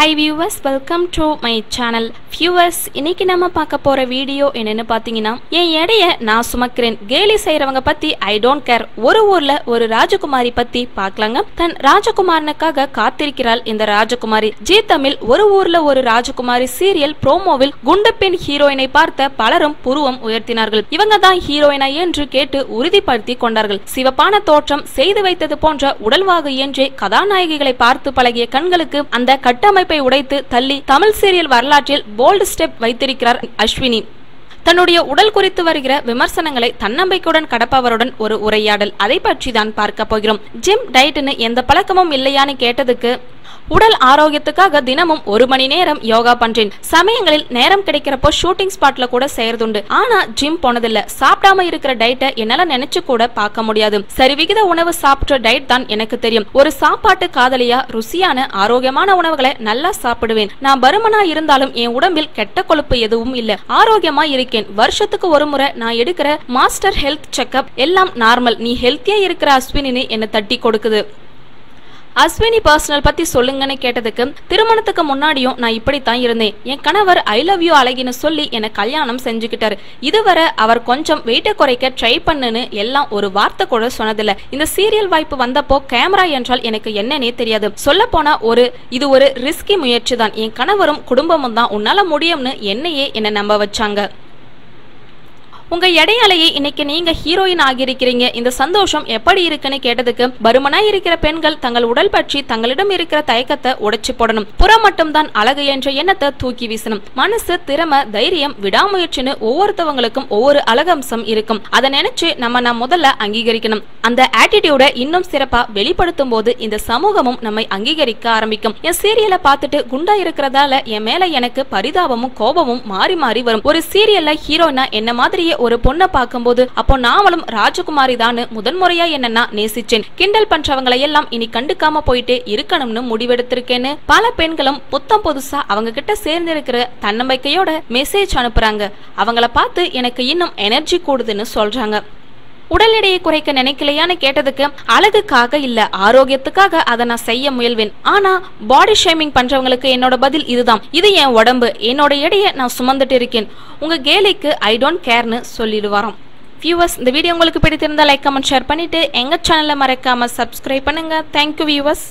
Hi viewers, welcome to my channel. Viewers இன்னைக்கு நம்ம பார்க்க போற வீடியோ என்னன்னு பார்த்தீங்கன்னா என் எடைய நான் சுமக்கிறேன். கேலி செய்யறவங்க பத்தி ஐ டோன்ட் கேர் ஒரு ஊர்ல ஒரு ராஜகுமாரி பத்தி பார்க்கலாங்க. தன் ராஜகுமாரனுக்காக காத்திருக்கிறாள் இந்த ராஜகுமாரி. ஜி தமிழ் ஒரு ஊர்ல ஒரு ராஜகுமாரி சீரியல் ப்ரோமோவில் குண்டு பெண் ஹீரோயினை பார்த்த பலரும் புருவம் உயர்த்தினார்கள். இவங்க தான் ஹீரோயினா என்று கேட்டு உறுதிப்படுத்தி கொண்டார்கள். சிவப்பான தோற்றம் செய்து வைத்தது போன்ற உடல்வாகு என்றே கதாநாயகிகளை பார்த்து பழகிய கண்களுக்கு அந்த கட்டமைப்பை உடைத்து தள்ளி தமிழ் சீரியல் வரலாற்றில் போல்டு ஸ்டெப் வைத்திருக்கிறார் அஸ்வினி. தன்னுடைய உடல் குறித்து வருகிற விமர்சனங்களை தன்னம்பிக்கையுடன் கடப்பவருடன் ஒரு உரையாடல். அதை பற்றி தான் பார்க்க போகிறோம். ஜிம் டயட்னு எந்த பழக்கமும் இல்லையான்னு கேட்டதுக்கு உடல் ஆரோக்கியத்துக்காக தினமும் ஒரு மணி நேரம் யோகா பண்றேன். சமயங்களில் நேரம் கிடைக்கிறப்போ ஷூட்டிங் ஸ்பாட்ல கூட செய்யறதுண்டு ஆனா ஜிம் போனதில்ல. சாப்பிடாம இருக்கிற டயட்டை என்னால நினைச்சு கூட பார்க்க முடியாது. சரிவிகித உணவு சாப்பிட்ட டயட் தான் எனக்கு தெரியும். ஒரு சாப்பாட்டு காதலியா ருசியான ஆரோக்கியமான உணவுகளை நல்லா சாப்பிடுவேன். நான் பருமனா இருந்தாலும் என் உடம்பில் கெட்ட கொழுப்பு எதுவும் இல்ல. ஆரோக்கியமா இருக்கேன். வருஷத்துக்கு ஒரு முறை நான் எடுக்கிற மாஸ்டர் ஹெல்த் செக்அப் எல்லாம் நார்மல். நீ ஹெல்த்தியா இருக்கிற அஸ்வினின்னு என்ன தட்டி கொடுக்குது. அஸ்வினி பர்சனல் பத்தி சொல்லுங்கன்னு கேட்டதுக்கு திருமணத்துக்கு முன்னாடியும் நான் இப்படித்தான் இருந்தேன். என் கணவர் ஐ லவ் யூ அழகின்னு சொல்லி என்னை கல்யாணம் செஞ்சுக்கிட்டாரு. இதுவரை அவர் கொஞ்சம் வெயிட்டை குறைக்க ட்ரை பண்ணுன்னு எல்லாம் ஒரு வார்த்தை கூட சொன்னதில்ல. இந்த சீரியல் வாய்ப்பு வந்தப்போ கேமரா என்றால் எனக்கு என்னன்னே தெரியாது. சொல்ல போனா ஒரு இது ஒரு ரிஸ்கி முயற்சி தான். என் கணவரும் குடும்பமும் தான். உன்னால முடியும்னு என்னையே என்னை நம்ப வச்சாங்க. உங்க எடையாலேயே இன்னைக்கு நீங்க ஹீரோயின் ஆகியிருக்கிறீங்க. இந்த சந்தோஷம் எப்படி இருக்குன்னு கேட்டதுக்கு பருமனா இருக்கிற பெண்கள் தங்கள் உடல் பற்றி தங்களிடம் இருக்கிற தயக்கத்தை உடைச்சு போடணும். புறம் மட்டும்தான் அழகு என்ற எண்ணத்தை தூக்கி வீசணும். மனசு திறமை தைரியம் விடாமுயற்சின்னு ஒவ்வொருத்தவங்களுக்கும் ஒவ்வொரு அழகம்சம் இருக்கும். அதை நினைச்சு நம்ம நான் முதல்ல அங்கீகரிக்கணும். அந்த ஆட்டிடியூட இன்னும் சிறப்பா வெளிப்படுத்தும் போது இந்த சமூகமும் நம்மை அங்கீகரிக்க ஆரம்பிக்கும். என் சீரியலை பார்த்துட்டு குண்டா இருக்கிறதால என் மேல எனக்கு பரிதாபமும் கோபமும் மாறி மாறி வரும். ஒரு சீரியல்ல ஹீரோனா என்ன மாதிரியே ஒரு பொண்ணை பார்க்கும்போது அப்போ நாவலும் ராஜகுமாரி தான் முதன்முறையா என்னன்னா நேசிச்சேன். கிண்டல் பண்றவங்களை எல்லாம் இனி கண்டுக்காம போயிட்டே இருக்கணும்னு முடிவெடுத்திருக்கேன்னு பல பெண்களும் புத்தம் புதுசா அவங்க கிட்ட சேர்ந்திருக்கிற தன்னம்பிக்கையோட மெசேஜ் அனுப்புறாங்க. அவங்கள பார்த்து எனக்கு இன்னும் எனர்ஜி கூடுதுன்னு சொல்றாங்க. உடல் எடையை குறைக்க நினைக்கலையான்னு கேட்டதுக்கு அழகுக்காக இல்ல ஆரோக்கியத்துக்காக அதை நான் செய்ய முயல்வேன். ஆனா பாடி ஷேமிங் பண்றவங்களுக்கு என்னோட பதில் இதுதான். இது என் உடம்பு. என்னோட எடையை நான் சுமந்துட்டு இருக்கேன். உங்க கேலிக்கு ஐ டோன்ட் கேர்னு சொல்லிட்டு வியூவர்ஸ் இந்த வீடியோ உங்களுக்கு பிடித்திருந்தா லைக் கமெண்ட் ஷேர் பண்ணிட்டு எங்க சேனலை மறக்காம சப்ஸ்கிரைப் பண்ணுங்க. Thank you viewers